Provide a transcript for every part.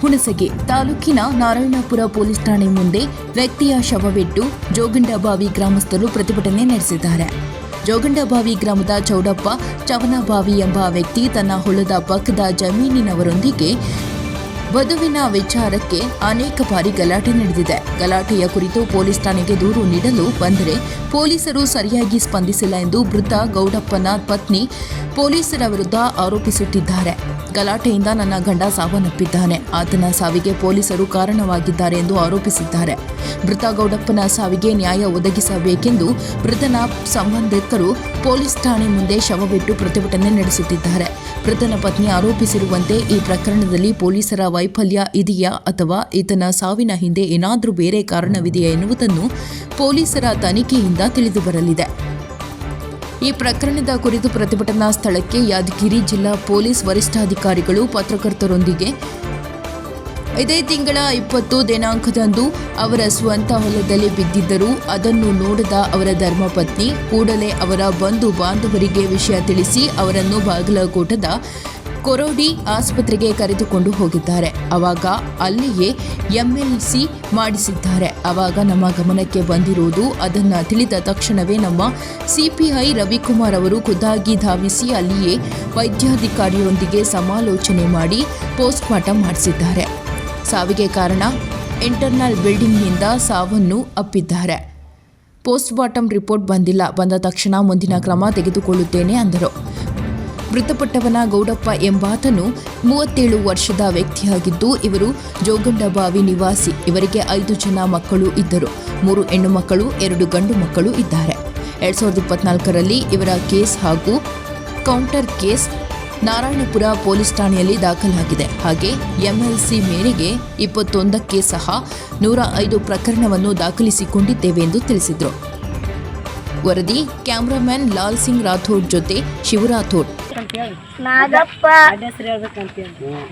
ಹುಣಸಗಿ ತಾಲೂಕಿನ ನಾರಾಯಣಪುರ ಪೊಲೀಸ್ ಠಾಣೆ ಮುಂದೆ ವ್ಯಕ್ತಿಯ ಶವವಿಟ್ಟು ಜೋಗಂಡಬಾವಿ ಗ್ರಾಮಸ್ಥರು ಪ್ರತಿಭಟನೆ ನಡೆಸಿದ್ದಾರೆ. ಜೋಗಂಡಬಾವಿ ಗ್ರಾಮದ ಚೌಡಪ್ಪ ಚವನಬಾವಿ ಎಂಬ ವ್ಯಕ್ತಿ ತನ್ನ ಹೊಲದ ಪಕ್ಕದ ಜಮೀನಿನವರೊಂದಿಗೆ ವಧುವಿನ ವಿಚಾರಕ್ಕೆ ಅನೇಕ ಬಾರಿ ಗಲಾಟೆ ನಡೆದಿದೆ. ಗಲಾಟೆಯ ಕುರಿತು ಪೊಲೀಸ್ ಠಾಣೆಗೆ ದೂರು ನೀಡಲು ಬಂದರೆ ಪೊಲೀಸರು ಸರಿಯಾಗಿ ಸ್ಪಂದಿಸಿಲ್ಲ ಎಂದು ಮೃತ ಗೌಡಪ್ಪನ ಪತ್ನಿ ಪೊಲೀಸರ ವಿರುದ್ಧ ಆರೋಪಿಸುತ್ತಿದ್ದಾರೆ. ಗಲಾಟೆಯಿಂದ ನನ್ನ ಗಂಡ ಸಾವನ್ನಪ್ಪಿದ್ದಾನೆ. ಆತನ ಸಾವಿಗೆ ಪೊಲೀಸರು ಕಾರಣವಾಗಿದ್ದಾರೆ ಎಂದು ಆರೋಪಿಸಿದ್ದಾರೆ. ಮೃತ ಗೌಡಪ್ಪನ ಸಾವಿಗೆ ನ್ಯಾಯ ಒದಗಿಸಬೇಕೆಂದು ಮೃತನ ಸಂಬಂಧಿಕರು ಪೊಲೀಸ್ ಠಾಣೆ ಮುಂದೆ ಶವವಿಟ್ಟು ಪ್ರತಿಭಟನೆ ನಡೆಸುತ್ತಿದ್ದಾರೆ. ಮೃತನ ಪತ್ನಿ ಆರೋಪಿಸಿರುವಂತೆ ಈ ಪ್ರಕರಣದಲ್ಲಿ ಪೊಲೀಸರ ವೈಫಲ್ಯ ಇದೆಯಾ ಅಥವಾ ಈತನ ಸಾವಿನ ಹಿಂದೆ ಏನಾದರೂ ಬೇರೆ ಕಾರಣವಿದೆಯಾ ಎನ್ನುವುದನ್ನು ಪೊಲೀಸರ ತನಿಖೆಯಿಂದ ತಿಳಿದು ಬರಲಿದೆ ಈ ಪ್ರಕರಣದ ಕುರಿತು ಪ್ರತಿಭಟನಾ ಸ್ಥಳಕ್ಕೆ ಯಾದಗಿರಿ ಜಿಲ್ಲಾ ಪೊಲೀಸ್ ವರಿಷ್ಠಾಧಿಕಾರಿಗಳು ಪತ್ರಕರ್ತರೊಂದಿಗೆ ಇದೇ ತಿಂಗಳ ಇಪ್ಪತ್ತು ದಿನಾಂಕದಂದು ಅವರ ಸ್ವಂತ ಹೊಲದಲ್ಲಿ ಬಿದ್ದಿದ್ದರು ಅದನ್ನು ನೋಡದ ಅವರ ಧರ್ಮಪತ್ನಿ ಕೂಡಲೇ ಅವರ ಬಂಧು ಬಾಂಧವರಿಗೆ ವಿಷಯ ತಿಳಿಸಿ ಅವರನ್ನು ಬಾಗಲಕೋಟದ ಕೊರೋಡಿ ಆಸ್ಪತ್ರೆಗೆ ಕರೆದುಕೊಂಡು ಹೋಗಿದ್ದಾರೆ. ಅವಾಗ ಅಲ್ಲಿಯೇ ಎಂಎಲ್ಸಿ ಮಾಡಿಸಿದ್ದಾರೆ. ಅವಾಗ ನಮ್ಮ ಗಮನಕ್ಕೆ ಬಂದಿರುವುದು ಅದನ್ನು ತಿಳಿದ ತಕ್ಷಣವೇ ನಮ್ಮ ಸಿಪಿಐ ರವಿಕುಮಾರ್ ಅವರು ಖುದ್ದಾಗಿ ಧಾವಿಸಿ ಅಲ್ಲಿಯೇ ವೈದ್ಯಾಧಿಕಾರಿಯೊಂದಿಗೆ ಸಮಾಲೋಚನೆ ಮಾಡಿ ಪೋಸ್ಟ್ಮಾರ್ಟಮ್ ಮಾಡಿಸಿದ್ದಾರೆ. ಸಾವಿಗೆ ಕಾರಣ ಇಂಟರ್ನಲ್ ಬಿಲ್ಡಿಂಗ್ನಿಂದ ಸಾವನ್ನು ಅಪ್ಪಿದ್ದಾರೆ. ಪೋಸ್ಟ್ ಮಾರ್ಟಮ್ ರಿಪೋರ್ಟ್ ಬಂದಿಲ್ಲ. ಬಂದ ತಕ್ಷಣ ಮುಂದಿನ ಕ್ರಮ ತೆಗೆದುಕೊಳ್ಳುತ್ತೇನೆ ಅಂದರು. ಮೃತಪಟ್ಟವನ ಗೌಡಪ್ಪ ಎಂಬಾತನು ಮೂವತ್ತೇಳು ವರ್ಷದ ವ್ಯಕ್ತಿಯಾಗಿದ್ದು, ಇವರು ಜೋಗಂಡಬಾವಿ ನಿವಾಸಿ. ಇವರಿಗೆ ಐದು ಜನ ಮಕ್ಕಳು ಇದ್ದರು. ಮೂರು ಹೆಣ್ಣು ಮಕ್ಕಳು, ಎರಡು ಗಂಡು ಮಕ್ಕಳು ಇದ್ದಾರೆ. ಎರಡ್ ಸಾವಿರದ ಇಪ್ಪತ್ನಾಲ್ಕರಲ್ಲಿ ಇವರ ಕೇಸ್ ಹಾಗೂ ಕೌಂಟರ್ ಕೇಸ್ ನಾರಾಯಣಪುರ ಪೊಲೀಸ್ ಠಾಣೆಯಲ್ಲಿ ದಾಖಲಾಗಿದೆ. ಹಾಗೆ ಎಂಎಲ್ಸಿ ಮೇರೆಗೆ ಇಪ್ಪತ್ತೊಂದಕ್ಕೆ ಸಹ ನೂರ ಐದು ಪ್ರಕರಣವನ್ನು ದಾಖಲಿಸಿಕೊಂಡಿದ್ದೇವೆ ಎಂದು ತಿಳಿಸಿದರು. ವರದಿ ಕ್ಯಾಮ್ರಾಮನ್ ಲಾಲ್ ಸಿಂಗ್ ರಾಥೋಡ್ ಜೊತೆ ಶಿವರಾಥೋಡ್. ನಾಗಪ್ಪ.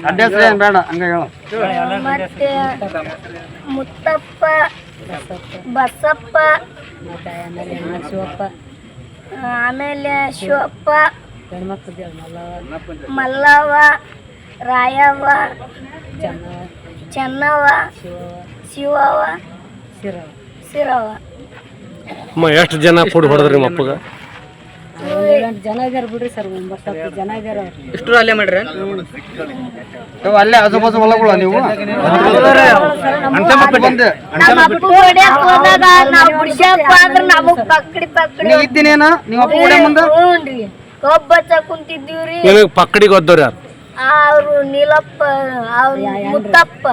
ಅಡ್ರೆಸ್ ಏನ್ ಬೇಡ ಹಂಗ ಹೇಳು. ಮತ್ತೆ ಮುತ್ತಪ್ಪ ಬಸಪ್ಪ ಆಮೇಲೆ ಶಿವಪ್ಪ. ಮಲ್ಲವ ರಾಯವ್ವ ಚೆನ್ನವ ಶಿವವ ಶಿರವ. ಅಮ್ಮ ಎಷ್ಟು ಜನ ಫುಡ್ ಹೊಡೆದ್ರಿ ನಿಮ್ಮ ಅಪ್ಪಗ? ಜನ ಇದಾರ ಬಿಡ್ರಿ ಸರ್ ಒಂಬತ್ತು ಹತ್ತು ಜನ ಇದಾರ. ಇಷ್ಟು ಅಲ್ಲೇ ಮಾಡ್ರಿ? ಇವ್ ಅಲ್ಲೇ ಆಜು ಬಾಜು ಹೊಲಗಳ ನೀವು? ನಾವ್ ಇದ್ದೀನೇನ? ನೀವು ಅಪ್ಪ ಮುಂದೆ? ಹಚ್ಚ ಕುಂತಿದ್ದೀವ್ರಿ. ನಿನಗೆ ಪಕ್ಕಡಿಗೆ ಓದ್ದವ್ರು ಯಾರು ಅವ್ರು ನೀಲಪ್ಪ ಅವ್ರ ಮುತ್ತಪ್ಪ.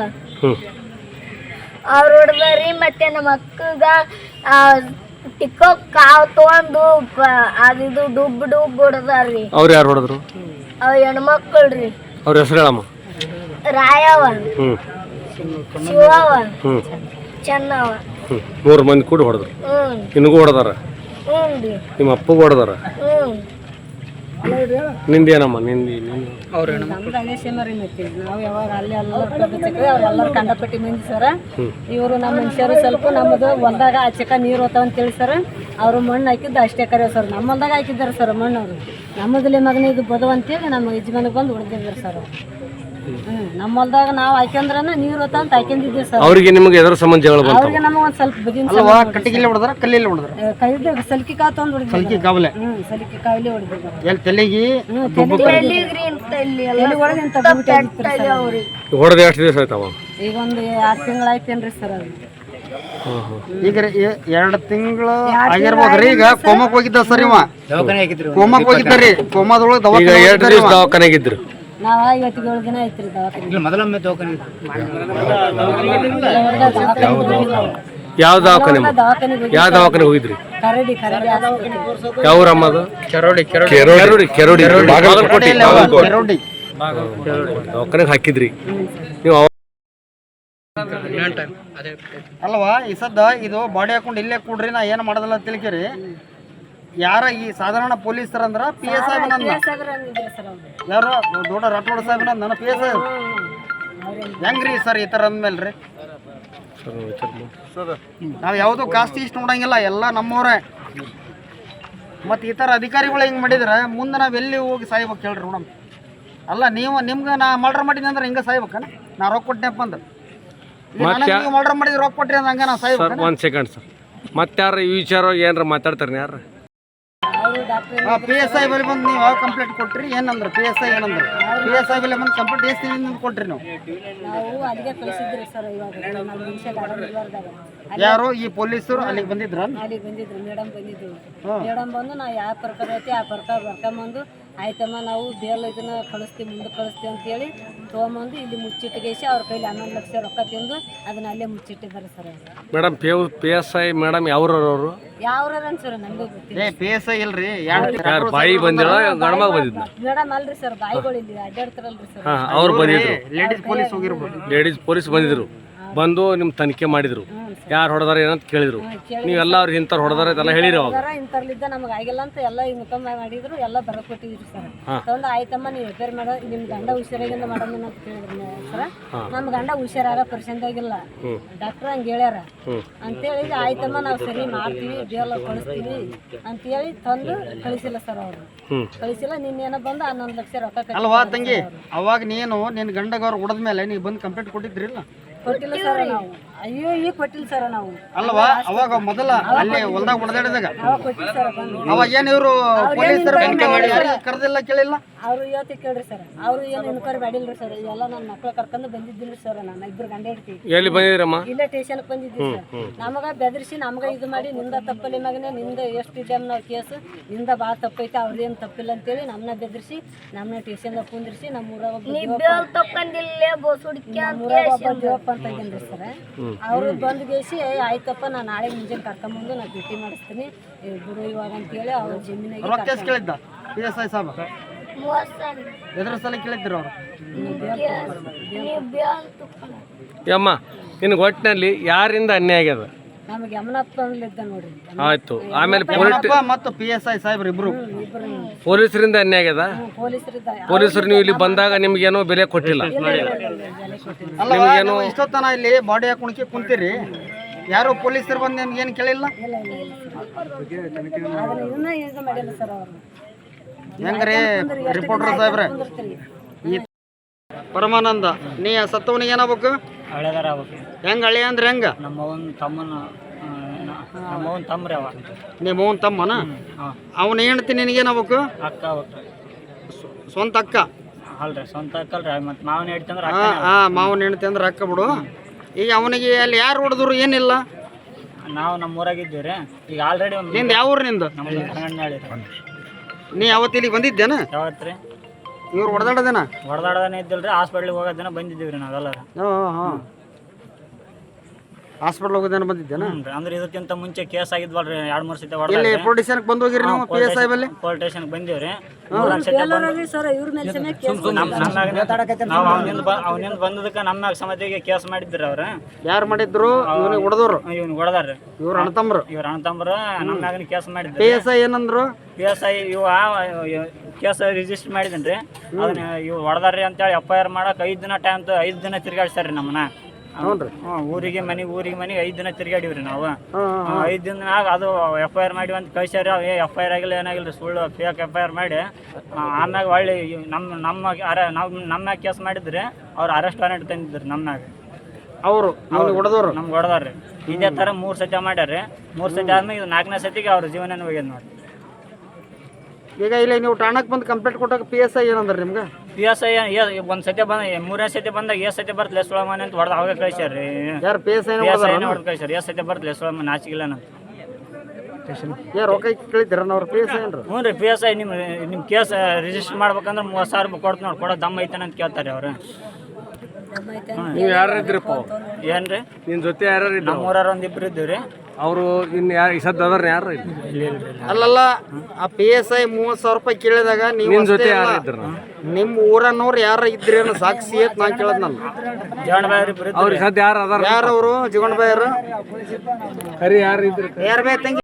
ಹ್ಞೂ ಅವ್ರು ಹೊಡ್ದಾರಿ ಮತ್ತೆ ನಮ್ಮ ಅಕ್ಕಗ ಟಿಕ್ಕೋ ಕಾವ್ ತಗೊಂಡು ಅದು ಅದಿದು ಡುಬ್ ಡುಬ್ ಹೊಡೆದಾರ್ರಿ. ಅವ್ರು ಯಾರು ಹೊಡೆದ್ರು? ಅವ್ ಹೆಣ್ಮಕ್ಳ್ರಿ ಅವ್ರ ಹೆಸರು ಹೇಳಮ್ಮ. ರಾಯವ ಹ್ಞೂ ಶಿವವ ಹ್ಞೂ ಚೆನ್ನವ ಹ್ಞೂ ಮೂರು ಮಂದಿ ಕೂಡ ಹೊಡೆದ್ರು. ಹ್ಞೂ ನಿನಗೂ ಹೊಡೆದಾರ? ಹ್ಞೂ ನಿಮ್ಮ ಅಪ್ಪಗೂ ಹೊಡೆದಾರ? ಹ್ಞೂ ನಿಂದೇನಮ್ಮ ನಿಂದಿ ನಿಂದು. ನಮ್ದು ಅದೇ ಸೇಮರಿ ಮತ್ತೆ ನಾವು ಯಾವಾಗ ಅಲ್ಲಿ ಎಲ್ಲ ಅವ್ರೆಲ್ಲರೂ ಕಂಡಪಟ್ಟಿ ಮಂದಿ ಸರ. ಇವರು ನಮ್ಮ ಮನುಷ್ಯರು ಸ್ವಲ್ಪ ನಮ್ಮದು ಹೊಲ್ದಾಗ ಆಚೆಕ ನೀರು ಹೋತಾವ ಅಂತೇಳಿ ಸರ್. ಅವರು ಮಣ್ಣು ಹಾಕಿದ್ದು ಅಷ್ಟೇ ಕರೆ ಸರ್. ನಮ್ಮ ಹೊಲ್ದಾಗ ಹಾಕಿದ್ದಾರೆ ಸರ್ ಮಣ್ಣು ಅವರು ನಮ್ಮದಲ್ಲಿ ಮಗನ ಇದು ಬದು ಅಂತೇಳಿ ನಮ್ಮ ಯಜಮಾನಿಗೆ ಬಂದು ಹೊಡೆದಿದ್ದಾರೆ ಸರ್. ನಮ್ಮ ಹೊಲ್ದಾಗ ನಾವು ಹಾಕ್ಯಂದ್ರನ ನೀರು ಅಂತ ಹಾಕ್ಯಂದಿದ್ದೀವಿ ಸರ್. ಅವ್ರಿಗೆ ನಿಮಗೆ ಎದ್ರ ಸಂಬಂಧ ಜಗಳ ಬಂತು ಅವ್ರಿಗೆ ನಮಗೆ ಒಂದು ಸ್ವಲ್ಪ ಬದಿನ ಅಲ್ವಾ ಕಟ್ಟಿಗೆಲ್ಲಿ ಹೊಡೆದ್ರ ಕಲ್ಲಿಲ್ಲ ಹೊಡೆದ್ರ? ಕೈದ ಸಲಿಕೆ ತೊಗೊಂಡು ಹೊಡೆದಿದ್ದಾರೆ ಸಲ್ಕಿ ಕಾವಲೆ? ಹ್ಞೂ ಸಲಿಕೆ ಕಾವಲೆ ಹೊಡೆದಿದ್ದಾರೆ ಎಲ್ಲಿ ತಲೆಗಿ ಎಲ್ಲಿಗ್ರಿ ಅಂತ ಇಲ್ಲಿ ಎಲ್ಲ ಎಲ್ಲಿ ಹೊಡೆದ ಎಷ್ಟು ದಿವಸ ಆಯ್ತವ? ಈಗ ಒಂದು ಆರು ತಿಂಗಳಾಯ್ತೇನ್ರಿ ಸರ್ ಅದು. ಈಗ ಎರಡ್ ತಿಂಗಳು ಆಗಿರ್ಬೋದ್ರಿ. ಈಗ ಕೋಮಕ್ ಹೋಗಿದ್ದ ಸರ್ ಇವ. ಕೋಮಕ್ ಹೋಗಿದ್ದಾರಿ ಕೋಮಾದೊಳಗೆ ದವಾಖಾನೆ ದವಾಖಾನೆಗಿದ್ರು ನಾವ ಇವತ್ತಿಗೆ ಏಳು ದಿನ ಐತ್ರಿ ದವಾಖಾನೆ ಮೊದಲೊಮ್ಮೆ ದವಾಖಾನೆ ಯಾವ ದವಾಖಾನೆ ಯಾವ ದವಾಖಾನೆಗೆ ಹೋಗಿದ್ರಿ? ಕರಡಿ ಕರಡಿ ಯಾವ ಊರಮ್ಮ ಅದು ಕೆರೋಡಿ. ಕೆರೋಡಿ ಕೆರೋಡಿ. ಕೆರೋಡಿ. ಬಾಗಲಕೋಟೆ ಕೆರೋಡಿ. ದವಾಖಾನೆಗೆ ಹಾಕಿದ್ರಿ. ನೀವು ಅಲ್ವಾ? ಈ ಸದ್ದ ಇದು ಬಾಡಿ ಹಾಕೊಂಡು ಇಲ್ಲೇ ಕೂಡ್ರಿ ನಾ ಏನು ಮಾಡೋದಲ್ಲ ತಿಳ್ಕಿರಿ. ಯಾರ ಈ ಸಾಧಾರಣ ಪೊಲೀಸರ ಅಂದ್ರ ಪಿ ಎಸ್ ಐ ನನ್ನ? ಯಾರು? ದೊಡ್ಡ ರಾಠೋಡ ಸಾಹೇಬ್ ನನ್ನ ಪಿ ಎಸ್ ಐ ಹೆಂಗ್ರಿ ಸರ್ ಈ ಥರ ಅಂದ್ಮೇಲೆ ರೀ ನಾವು ಯಾವುದೋ ಕಾಸ್ಟ್ ಇಷ್ಟು ನೋಡಂಗಿಲ್ಲ ಎಲ್ಲ ನಮ್ಮವ್ರೆ. ಮತ್ತು ಈ ಥರ ಅಧಿಕಾರಿಗಳು ಹೆಂಗೆ ಮಾಡಿದ್ರೆ ಮುಂದೆ ನಾವು ಎಲ್ಲಿ ಹೋಗಿ ಸಾಯ್ಬೇಕು ಹೇಳ್ರಿ ನೋಡಮ್. ಅಲ್ಲ ನೀವು ನಿಮ್ಗೆ ನಾ ಮರ್ಡರ್ ಮಾಡಿದ್ನಿ ಅಂದ್ರೆ ಹಿಂಗೆ ಸಾಯ್ಬೇಕ ನಾ ರೊಕ್ಕ ಕೊಟ್ಟೆಪ್ಪ ಅಂದ್ರೆ ಮರ್ಡರ್ ಮಾಡಿದ್ರೆ ರೊಕ್ಕ ಕೊಟ್ಟ್ರಿ ಅಂದ್ರೆ ಹಂಗೆ ನಾ ಸರ್ ಸಾಯ್ಬೇಕು ಒಂದು ಸೆಕೆಂಡ್ ಸರ್. ಮತ್ತೆ ಯಾರು ಈ ವಿಚಾರ ಏನಾರ ಮಾತಾಡ್ತಾರೆ ಯಾರು ಪಿ ಎಸ್ ಐ ಬಲ್ಲಿ ಬಂದು ನೀವು ಕಂಪ್ಲೇಂಟ್ ಕೊಟ್ರಿ? ಏನಂದ್ರೆ ಪಿ ಎಸ್ ಐ ಏನಂದ್ರೆ? ಪಿ ಎಸ್ ಐ ಬಲ್ಲಿ ಬಂದು ಕಂಪ್ಲೇಂಟ್ ಎಷ್ಟು ದಿನದಿಂದ ಕೊಟ್ರಿ ನೀವು? ನಾವು ಅಲ್ಲಿಗೆ ಕಳಿಸಿದ್ರಿ ಸರ್ ಇವಾಗ. ನಮ್ಮ ಮನುಷ್ಯ ಯಾರು? ಈ ಪೊಲೀಸರು ಅಲ್ಲಿಗೆ ಬಂದಿದ್ರು? ಅಲ್ಲಿಗೆ ಬಂದಿದ್ರು ಮೇಡಮ್ ಬಂದಿದ್ರು. ಮೇಡಮ್ ಬಂದು ನಾವು ಯಾವ ಪ್ರಕಾರ ಐತಿ ಆ ಪ್ರಕಾರ ಬರ್ಕೊಂಬಂದು ಆಯ್ತಮ್ಮ ನಾವು ಬೇಲ್ ಇದನ್ನ ಕಳಿಸ್ತೀವಿ ಮುಂದೆ ಕಳಿಸ್ತೀವಿ ಅಂತೇಳಿ ತೊಗೊಂಬಂದು ಇಲ್ಲಿ ಮುಚ್ಚಿಟ್ಟಿಗೆಸಿ ಅವ್ರ ಕೈಲಿ ಹನ್ನೊಂದು ಲಕ್ಷ ರೊಕ್ಕ ತಿಂದು ಅದನ್ನ ಅಲ್ಲೇ ಮುಚ್ಚಿಟ್ಟಿದ್ದಾರೆ sir madam P P S I madam ಯಾವ್ರವ್ರು ಯಾವ್ರ ಸರ್ ನಮಗೂ ಗೊತ್ತಿಲ್ಲ. ಏ ಪಿ ಎಸ್ ಐ ಇಲ್ರಿ ಯಾರು ಬಾಯಿ ಬಂದಿರೋ ಗಣಮ ಬಂದಿದ್ದು ಮೇಡಮ್ ಅಲ್ರಿ ಸರ್ ಬಾಯಿಗಳು ಇಲ್ಲಿ ಅಡ್ಡಾಡ್ತಾರಲ್ರಿ ಸರ್. ಹಾಂ ಅವ್ರು ಬಂದಿದ್ರು. ಲೇಡೀಸ್ ಪೊಲೀಸ್ ಹೋಗಿರ್ಬೋದು. ಲೇಡೀಸ್ ಪೊಲೀಸ್ ಬಂದಿದ್ರು. ಬಂದು ನಿಮ್ಮ ತನಿಖೆ ಮಾಡಿದ್ರು. ಯಾರು ಹೊಡೆದಾರ ಏನಂತ ಕೇಳಿದ್ರು. ನೀವೆಲ್ಲ ಅವ್ರಿಗೆ ಇಂಥವ್ರು ಹೊಡೆದಾರ ಇದೆಲ್ಲ ಹೇಳಿರಿ ಅವಾಗ. ಸರ ಇಂಥರ್ಲಿದ್ದ ನಮ್ಗೆ ಆಗಿಲ್ಲ ಅಂತ ಎಲ್ಲ ಇನ್ಕಮ್ ಮಾಡಿದ್ರು ಎಲ್ಲ ಬರ್ಕೊಟ್ಟಿದ್ರಿ ಸರ್. ತಗೊಂಡು ಆಯ್ತಮ್ಮ ನೀವು ರಿಪೇರ್ ಮಾಡೋ ನಿಮ್ಮ ಗಂಡ ಹುಷಾರಾಗಿಂದ ಮಾಡೋಣ ಅಂತ ಕೇಳಿದ್ರು ಸರ. ನಮ್ಮ ಗಂಡ ಹುಷಾರಾಗ ಪರ್ಸೆಂಟಾಗಿಲ್ಲ ಡಾಕ್ಟ್ರ್ ಹಂಗೆ ಹೇಳ್ಯಾರ. ಅಂತೇಳಿ ಆಯ್ತಮ್ಮ ನಾವು ಸರಿ ಮಾಡ್ತೀವಿ ಬೇಲ್ ಕಳಿಸ್ತೀವಿ ಅಂತೇಳಿ ತಂದು ಕಳಿಸಿಲ್ಲ ಸರ್ ಅವರು. ಕಳಿಸಿಲ್ಲ ನಿನ್ನೇನೋ ಬಂದು ಹನ್ನೊಂದು ಲಕ್ಷ ರೊಕ್ಕ ಕಟ್ಟಿ ಅಲ್ವಾ ತಂಗಿ? ಅವಾಗ ನೀನು ನಿನ್ನ ಗಂಡಗವ್ರು ಹೊಡೆದ ಮೇಲೆ ನೀವು ಬಂದು ಕಂಪ್ಲೇಂಟ್ ಕೊಟ್ಟಿದ್ರಿಲ್ಲ? ಕೊಟ್ಟಿಲ್ಲ ಸರ್ ನಾವು. ಅಯ್ಯೋ ಈಗ ಕೊಟ್ಟಿಲ್ಲ ಸರ್ ನಾವು. ಅಲ್ವಾ? ಅವಾಗ ಮೊದಲ ಅಲ್ಲಿ ಹೊಲ್ದಾಗ ಹೊಡೆದಾಡಿದಾಗ. ಅವಾಗ ಕೊಟ್ಟಿಲ್ಲ ಸರ್ ಬಂದು. ಅವಾಗ ಏನ್ ಇವರು ಪೊಲೀಸರು ಕರೆದಿಲ್ಲ ಕೇಳಿಲ್ಲ? ಅವ್ರು ಇವತ್ತು ಕೇಳ್ರಿ ಸರ್. ಅವ್ರು ಏನು ಇನ್ಕ್ವೈರಿ ಮಾಡಿಲ್ರಿ ಸರ್. ಇವೆಲ್ಲ ನನ್ನ ಮಕ್ಳು ಕರ್ಕೊಂಡು ಬಂದಿದ್ದಿಲ್ಲ ಸರ್. ನಾನು ಇಬ್ರು ಗಂಡ ಹಿಡ್ತೀವಿ ಎಲ್ಲಿ ಇಲ್ಲೇ ಸ್ಟೇಷನ್ಗೆ ಬಂದಿದ್ದೀವಿ ಸರ್. ನಮಗ ಬೆದರಿಸಿ ನಮಗೆ ಇದು ಮಾಡಿ ನಿಂದ ತಪ್ಪಲಿ ಮಗನೇ ನಿಂದ ಎಷ್ಟು ಟೈಮ್ ನಾವು ಕೇಸ್. ನಿಂದ ಭಾಳ ತಪ್ಪೈತೆ ಅವ್ರದ್ದೇನು ತಪ್ಪಿಲ್ಲ ಅಂತೇಳಿ ನಮ್ಮನ್ನ ಬೆದರಿಸಿ ನಮ್ಮನ್ನ ಸ್ಟೇಷನ್ದಾಗ ಕುಂದಿರಿಸಿ ನಮ್ಮ ಊರಾಗ ಒಬ್ಬ ಅಂತ ಇದ್ದೀನ್ರಿ ಸರ್. ಅವ್ರು ಬಂದು ಬೇಸಿ "ಏ, ಆಯ್ತಪ್ಪ ನಾನು ನಾಳೆ ಮುಂಜಾನೆ ಕರ್ಕೊಂಬಂದು ನಾನು ಡ್ಯೂಟಿ ಮಾಡಿಸ್ತೀನಿ. ಏ, ಬಿಡು ಇವಾಗ ಅಂತೇಳಿ ಅವ್ರ ಜಮೀನಿಗೆ ಎಸ್ ಐ ಸಾಬ. ಎದ್ರ ಸಲ ಕೇಳಿದ್ರು ಅವ್ರು? ಯಮ್ಮ ನಿನಗೆ ಒಟ್ಟಿನಲ್ಲಿ ಯಾರಿಂದ ಅನ್ಯಾಯ ಆಗ್ಯದ? ಆಯ್ತು. ಆಮೇಲೆ ಮತ್ತು ಪಿ ಎಸ್ ಐ ಸಾಹೇಬ್ರು ಇಬ್ರು. ಇಬ್ಬರು ಪೊಲೀಸರಿಂದ ಅನ್ಯಾಯ ಆಗ್ಯದ? ಪೊಲೀಸರು ನೀವು ಇಲ್ಲಿ ಬಂದಾಗ ನಿಮ್ಗೇನೋ ಬೆಲೆ ಕೊಟ್ಟಿಲ್ಲ? ಅಲ್ಲ ನೀವು ಇಷ್ಟೊತ್ತನ ಇಲ್ಲಿ ಬಾಡಿ ಹಾಕೊಂಡ್ಕೆ ಕುಂತೀರಿ? ಯಾರು ಪೊಲೀಸರು ಬಂದು ನಿಮ್ಗೆ ಏನು ಕೇಳಿಲ್ಲ ಹೆಂಗ್ರಿ ರಿಪೋರ್ಟರ್ ಸಾಹೇಬ್ರೆ. ಈ ಪರಮಾನಂದ ನೀ ಸತ್ತವನಿಗೆ ಏನಾಗ್ಬೇಕು? ಹಳೆದಾರ ಹೆಂಗ್ ಹಳೆ ಅಂದ್ರೆ ಹೆಂಗ? ನಮ್ಮ ಅವನ ತಮ್ಮನ ನಮ್ಮ ಅವನ ತಮ್ಮರಿ ಅವ. ನಿಮ್ಮ ಅವನ್ ತಮ್ಮನ ಅವನ ಹೆಂಡತಿ ನಿನಗೇನಾಗ್ಬೇಕು ಅಕ್ಕ ಸ್ವಂತ ಅಕ್ಕ? ಅಲ್ರಿ ಸ್ವಂತ ಅಕ್ಕಲ್ರಿ ಮತ್ತೆ ಮಾವನ ಹೆಂಡತಿ ಅಂದ್ರೆ ಹಾ ಮಾವನ ಹೆಂಡತಿ ಅಂದ್ರೆ ಅಕ್ಕ ಬಿಡು. ಈಗ ಅವನಿಗೆ ಅಲ್ಲಿ ಯಾರು ಹೊಡೆದ್ರು ಏನಿಲ್ಲ? ನಾವು ನಮ್ಮ ಊರಾಗ ಇದ್ದೀವಿ ರೀ ಈಗ ಆಲ್ರೆಡಿ ಒಂದು ನಿಂದ ಯಾವ ಊರು ನಿಂದು ನಮ್ಮ ನೀ ಯಾವತ್ತು ಇಲ್ಲಿಗೆ ಬಂದಿದ್ದೇನ? ಯಾವತ್ತು ರೀ? ಇವ್ರು ಹೊಡೆದಾಡದೇನ? ಹೊಡೆದಾಡದೇನ ಇದ್ದಿಲ್ಲ ರೀ ಹಾಸ್ಪಿಟ್ಲಿಗೆ ಹೋಗೋದೇನ ಬಂದಿದ್ದೀವಿ ರೀ ನಾವೆಲ್ಲ ಹಾಂ ಹಾಂ. ಹಾಸ್ಪಿಟ್ಲ್ ಹೋಗೋದೇನ ಬಂದಿದ್ದೆ ಹ್ಞೂ ರೀ ಅಂದ್ರೆ ಇದಕ್ಕಿಂತ ಮುಂಚೆ ಕೇಸ್ ಆಗಿದ್ವಲ್ರಿ ಎರಡ್ ಮೂರ್ ಸತಿ ಇಲ್ಲಿ ಹೊಡೆದ ಪೊಲಿಟಿಷನ್ಗೆ ಬಂದು ಹೋಗಿರಿ ನೀವು ಪಿ ಎಸ್ ಐ ಬಲ್ಲಿ? ಪೊಲೀಸ್ ಸ್ಟೇಷನ್ ಬಂದಿವ್ರಿ. ನಮ್ಮ ನಾವು ಅವನಿಂದ ಬ ಅವನಿಂದ ಬಂದದಕ್ಕೆ ನಮ್ಮಾಗ ಸಮಿತಿಗೆ ಕೇಸ್ ಮಾಡಿದ್ರಿ ಅವ್ರ. ಯಾರು ಮಾಡಿದ್ರು? ಇವನಿಗೆ ಹೊಡೆದವ್ರು? ಇವ್ನು ಹೊಡೆದಾರ್ರಿ. ಇವ್ರ ಅಣ್ಣತಮ್ರು ಇವ್ರ ನಮ್ಮ ನಮ್ಮಾಗನ ಕೇಸ್ ಪಿ ಮಾಡಿದ್ರಿ ಎಸ್ ಐ ಏನಂದ್ರು? ಪಿ ಎಸ್ ಐ ಇವ ಕೇಸ್ ರಿಜಿಸ್ಟರ್ ಮಾಡಿದನ್ರಿ. ಅದನ್ನ ಇವ್ ಹೊಡೆದಾರ್ರಿ ಅಂತೇಳಿ ಎಫ್ ಐ ಆರ್ ಮಾಡಕ್ ಐದ್ ದಿನ ಟೈಮ್ ಐದ್ ದಿನ ತಿರ್ಗಾಡ್ಸ್ಯಾರ್ರಿ ನಮ್ಮನ್ನ. ಊರಿಗೆ ಮನೆ ಊರಿಗೆ ಮನೆ ಐದ್ ದಿನ ತಿರ್ಗಾಡಿವ್ರಿ ನಾವು. ಐದ್ ದಿನ ದಿನನಾಗ ಅದು ಎಫ್ ಐ ಆರ್ ಮಾಡಿ ಅಂತ ಕಳ್ಸ್ಯಾರ ಏ ಎಫ್ ಐ ಆರ್ ಆಗಿಲ್ಲ ಏನಾಗಿಲ್ಲ ಸುಳ್ಳು ಫೇಕ್ ಎಫ್ ಐ ಆರ್ ಮಾಡಿ ಆ, ಆಮ್ಯಾಗ ಒಳ್ಳೆ ಇವ್ ನಮ್ಮ ನಮ್ಮ ಅರ ನಮ್ಮ ನಮ್ಮ ಕೇಸ್ ಮಾಡಿದ್ರಿ ಅವ್ರು ಅರೆಸ್ಟ್ ವಾರೆಂಟ್ ತಂದಿದ್ರಿ ನಮ್ಮ್ಯಾಗ ಅವರು ಅವ್ನಿಗೆ ಹೊಡೆದವ್ರು? ನಮ್ಗೆ ಹೊಡೆದಾರ್ರಿ. ಇದೇ ತರ ಮೂರು ಸತಿ ಮಾಡ್ಯಾರ್ರಿ. ಮೂರು ಸತಿ ಆದ್ಮೇಲೆ ಇದು ನಾಲ್ಕನೇ ಸತಿಗೆ ಅವ್ರ ಜೀವನ ಹೋಗ್ಯದ ನೋಡಿ ಈಗ ಇಲ್ಲಿ ನೀವು ಠಾಣಕ್ಕೆ ಬಂದು ಕಂಪ್ಲೇಂಟ್ ಕೊಟ್ಟಾಗ ಪಿ ಎಸ್ ಐ ಏನಂದ್ರೆ ನಿಮ್ಗೆ? ಎಸ್ ಐ ಒಂದು ಸತಿ ಬಂದ ಮೂರನೇ ಸತಿ ಬಂದಾಗ ಎಸ್ ಸತಿ ಬರ್ತಲೆ ಸುಳಮನೆ ಅಂತ ಹೊಡೆದ ಅವಾಗ ಕಳ್ಸ್ಯಾರ್ರಿ ಯಾರು P S I P S ಐನೇ ಹೊಡೆದು ಕಳ್ಸ್ಯಾರ. ಎಷ್ಟು ಸತಿ ಬರ್ತಲೆ ಸುಳಮನೆ ನಾಚಿಗಿಲ್ಲ ನಾನು ಯಾರು ರೊಕ್ಕ ಕೇಳಿದ್ದೀರ ಅವ್ರು ಪಿ ಎಸ್ ಐ ಏನ್ರು? ಹ್ಞೂ ರೀ ಪಿ ಎಸ್ ಐ ನಿಮ್ಮ ನಿಮ್ಮ ಕೇಸ್ ರಿಜಿಸ್ಟರ್ ಮಾಡ್ಬೇಕಂದ್ರೆ ಮೂವತ್ತು ಸಾವಿರ ರೂಪಾಯಿ ಕೊಡ್ತು ನೋಡಿ ಕೊಡೋ ದಮ್ಮ ಐತನ ಅಂತ ಕೇಳ್ತಾರೆ ಅವ್ರು. ನೀವು ಯಾರು ಇದ್ರಪ್ಪ ಏನು ರೀ. ನಿನ್ನ ಜೊತೆ ಯಾರು ನಮ್ಮ ಊರಾರ ಒಂದು ಇಬ್ರು ಇದ್ದೀವಿ ರೀ ಅವರು ಇನ್ನು ಯಾರು ಈ ಸದ್ದು ಅದಾರ ಯಾರು ಇಲ್ಲಿ? ಅಲ್ಲಲ್ಲ ಆ ಪಿ ಎಸ್ ಐ ಮೂವತ್ತು ಸಾವಿರ ರೂಪಾಯಿ ಕೇಳಿದಾಗ ನೀವು ನಿಮ್ ಜೊತೆ ಯಾರು ಇದ್ರು? ನಿಮ್ಮ ಊರನ್ನವ್ರು ಯಾರು ಇದ್ರೇನು ಸಾಕ್ಷಿ ಅಂತ ನಾ ಕೇಳದ್ ನಾನು. ಅವ್ರಿಗೆ ಸದ್ದು ಯಾರು ಅದಾರ ಯಾರವರು? ಜೀವನ್ ಬಾಯರು ಕರಿ ಯಾರು ಇದ್ರು? ಯಾರು ಬೇ ತಂಗಿ